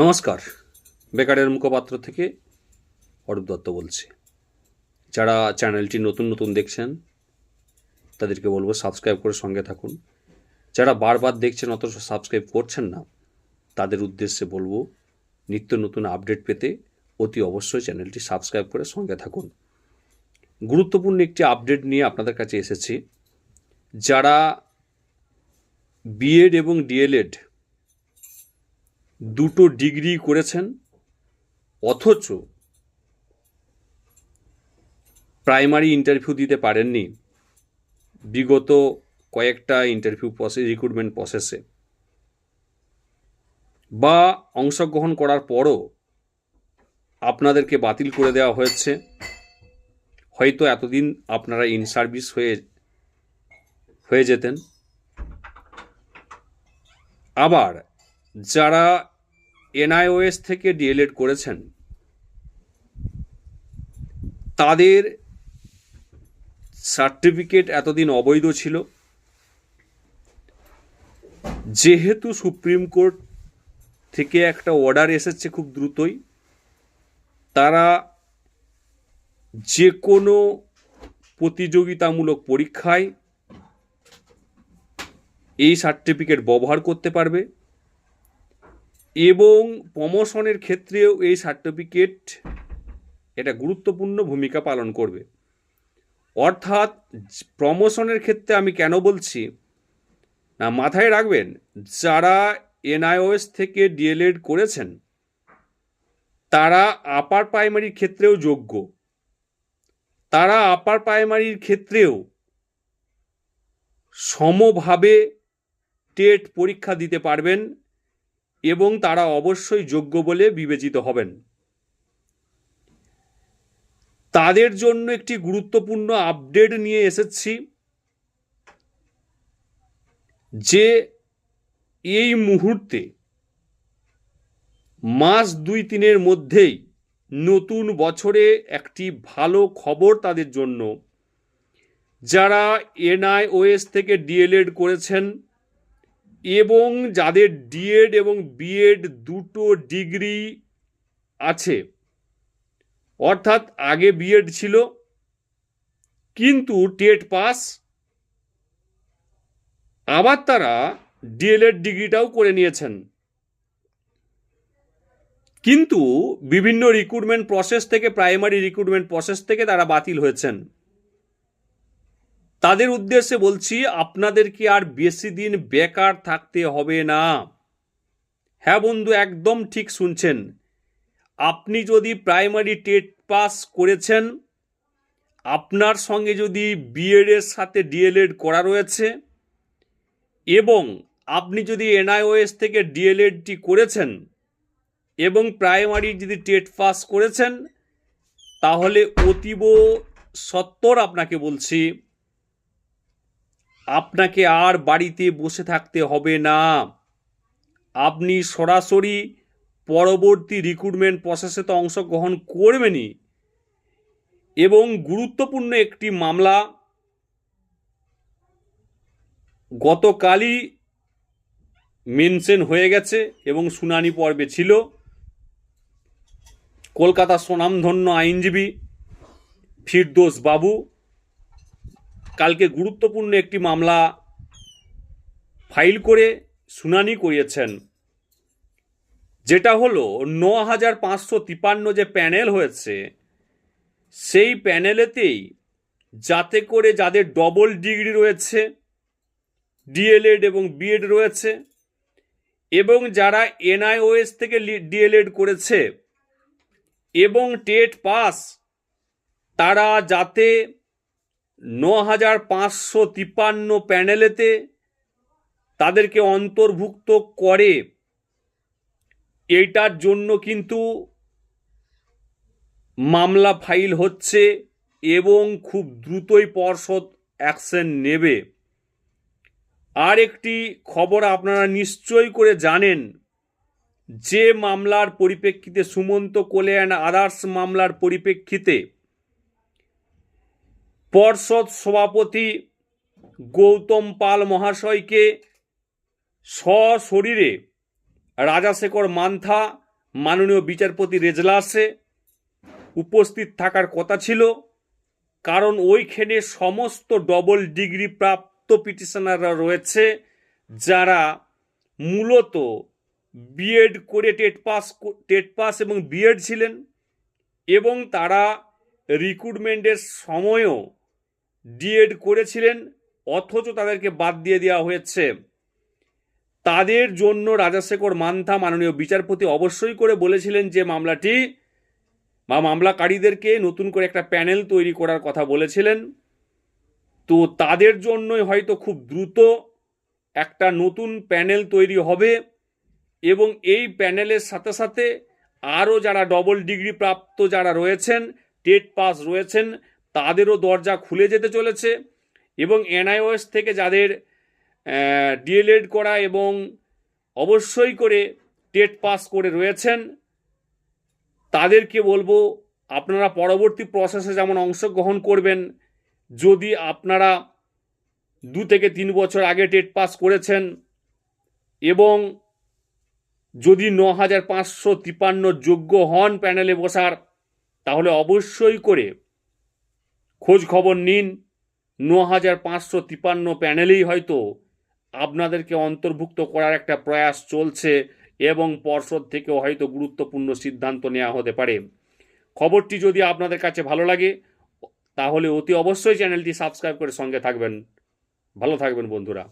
নমস্কার। বেকারের মুখপাত্র থেকে অরূপ দত্ত বলছি। যারা চ্যানেলটি নতুন নতুন দেখছেন, তাদেরকে বলব সাবস্ক্রাইব করে সঙ্গে থাকুন। যারা বারবার দেখছেন অথচ সাবস্ক্রাইব করছেন না, তাদের উদ্দেশ্যে বলব নিত্য নতুন আপডেট পেতে অতি অবশ্যই চ্যানেলটি সাবস্ক্রাইব করে সঙ্গে থাকুন। গুরুত্বপূর্ণ একটি আপডেট নিয়ে আপনাদের কাছে এসেছি। যারা বিএড এবং ডিএলএড দুটো ডিগ্রি করেছেন, অথচ প্রাইমারি ইন্টারভিউ দিতে পারেননি বিগত কয়েকটা ইন্টারভিউ প্রসেস রিক্রুটমেন্ট প্রসেসে বা অংশগ্রহণ করার পরও আপনাদেরকে বাতিল করে দেওয়া হয়েছে। হয়তো এতদিন আপনারা ইন সার্ভিস হয়ে হয়ে যেতেন। আবার যারা এনআইওএস থেকে ডিএলএড করেছেন, তাদের সার্টিফিকেট এতদিন অবৈধ ছিল। যেহেতু সুপ্রিম কোর্ট থেকে একটা অর্ডার এসেছে খুব দ্রুতই, তারা যে কোনো প্রতিযোগিতামূলক পরীক্ষায় এই সার্টিফিকেট ব্যবহার করতে পারবে। এবং প্রমোশনের ক্ষেত্রেও এই সার্টিফিকেট এটা গুরুত্বপূর্ণ ভূমিকা পালন করবে। অর্থাৎ প্রমোশনের ক্ষেত্রে আমি কেন বলছি? না, মাথায় রাখবেন, যারা এনআইওএস থেকে ডিএলএড করেছেন, তারা আপার প্রাইমারির ক্ষেত্রেও যোগ্য। তারা আপার প্রাইমারির ক্ষেত্রেও সমভাবে টেট পরীক্ষা দিতে পারবেন এবং তারা অবশ্যই যোগ্য বলে বিবেচিত হবেন। তাদের জন্য একটি গুরুত্বপূর্ণ আপডেট নিয়ে এসেছি, যে এই মুহূর্তে মাস দুই তিনের মধ্যেই নতুন বছরে একটি ভালো খবর তাদের জন্য, যারা এনআইওএস থেকে ডিএলএড করেছেন এবং যাদের ডিএড এবং বিএড দুটো ডিগ্রি আছে, অর্থাৎ আগে বিএড ছিল, কিন্তু টেট পাস, আবার তারা ডিএলএড ডিগ্রিটাও করে নিয়েছেন। কিন্তু বিভিন্ন রিক্রুটমেন্ট প্রসেস থেকে প্রাইমারি রিক্রুটমেন্ট প্রসেস থেকে তারা বাতিল হয়েছেন। তাদের উদ্দেশ্যে বলছি আপনাদেরকে আর বেশি দিন বেকার থাকতে হবে না? হ্যাঁ বন্ধু, একদম ঠিক শুনছেন। আপনি যদি প্রাইমারি টেট পাস করেছেন, আপনার সঙ্গে যদি বিএড এর সাথে ডিএলএড করা রয়েছে, এবং আপনি যদি এনআইওএস থেকে ডিএলএডটি করেছেন, এবং প্রাইমারি যদি টেট পাস করেছেন, তাহলে অতীব সত্তর আপনাকে বলছি। আপনাকে আর বাড়িতে বসে থাকতে হবে না। আপনি সরাসরি পরবর্তী রিক্রুটমেন্ট প্রসেসে তো অংশগ্রহণ করবেনই। এবং গুরুত্বপূর্ণ একটি মামলা গতকালই মেনশন হয়ে গেছে এবং শুনানি পর্বে ছিল। কলকাতা স্বনামধন্য আইনজীবী ফিরদোস বাবু কালকে গুরুত্বপূর্ণ একটি মামলা ফাইল করে শুনানি করিয়েছেন। যেটা হলো ন হাজার পাঁচশো তিপান্ন যে প্যানেল হয়েছে, সেই প্যানেলেতেই যাতে করে যাদের ডবল ডিগ্রি রয়েছে ডিএলএড এবং বিএড রয়েছে, এবং যারা এনআইওএস থেকে ডিএলএড করেছে, এবং টেট পাস, তারা যাতে ন হাজার পাঁচশো তিপ্পান্ন প্যানেলেতে তাদেরকে অন্তর্ভুক্ত করে। এইটার জন্য কিন্তু মামলা ফাইল হচ্ছে এবং খুব দ্রুতই পর্ষদ অ্যাকশন নেবে। আর একটি খবর আপনারা নিশ্চয় করে জানেন, যে মামলার পরিপ্রেক্ষিতে সুমন্ত কোলে অ্যান্ড আদার্স মামলার পরিপ্রেক্ষিতে পর্ষদ সভাপতি গৌতম পাল মহাশয়কে সশরীরে রাজাশেখর মান্থা, মাননীয় বিচারপতি রেজলাসে উপস্থিত থাকার কথা ছিল। কারণ ওইখানে সমস্ত ডবল ডিগ্রি প্রাপ্ত পিটিশনাররা রয়েছে, যারা মূলত বিএড করে টেট পাস টেট পাস এবং বিএড ছিলেন এবং তারা রিক্রুটমেন্টের সময়ও ডিএড করেছিলেন, অথচ তাদেরকে বাদ দিয়ে দেওয়া হয়েছে। তাদের জন্য রাজাশেখর মান্থা মাননীয় বিচারপতি অবশ্যই করে বলেছিলেন যে মামলাটি, বা মামলাকারীদেরকে নতুন করে একটা প্যানেল তৈরি করার কথা বলেছিলেন। তো তাদের জন্যই হয়তো খুব দ্রুত একটা নতুন প্যানেল তৈরি হবে এবং এই প্যানেলের সাথে সাথে আরও যারা ডবল ডিগ্রি প্রাপ্ত যারা রয়েছেন, টেট পাস রয়েছেন তাদেরও দরজা খুলে যেতে চলেছে এবং এনআইওএস থেকে যাদের ডিএলএড করা এবং অবশ্যই করে টেট পাস করে রয়েছেন, তাদেরকে বলব আপনারা পরবর্তী প্রসেসে যেমন অংশগ্রহণ করবেন, যদি আপনারা দু থেকে তিন বছর আগে টেট পাস করেছেন এবং যদি ন হাজার পাঁচশো তিপান্ন যোগ্য হন প্যানেলে বসার, তাহলে অবশ্যই করে খোঁজ খবর নিন। ন হাজার পাঁচশো তিপান্ন প্যানেলেই হয়তো আপনাদেরকে অন্তর্ভুক্ত করার একটা প্রয়াস চলছে এবং পর্ষদ থেকেও হয়তো গুরুত্বপূর্ণ সিদ্ধান্ত নেওয়া হতে পারে। খবরটি যদি আপনাদের কাছে ভালো লাগে, তাহলে অতি অবশ্যই চ্যানেলটি সাবস্ক্রাইব করে সঙ্গে থাকবেন। ভালো থাকবেন বন্ধুরা।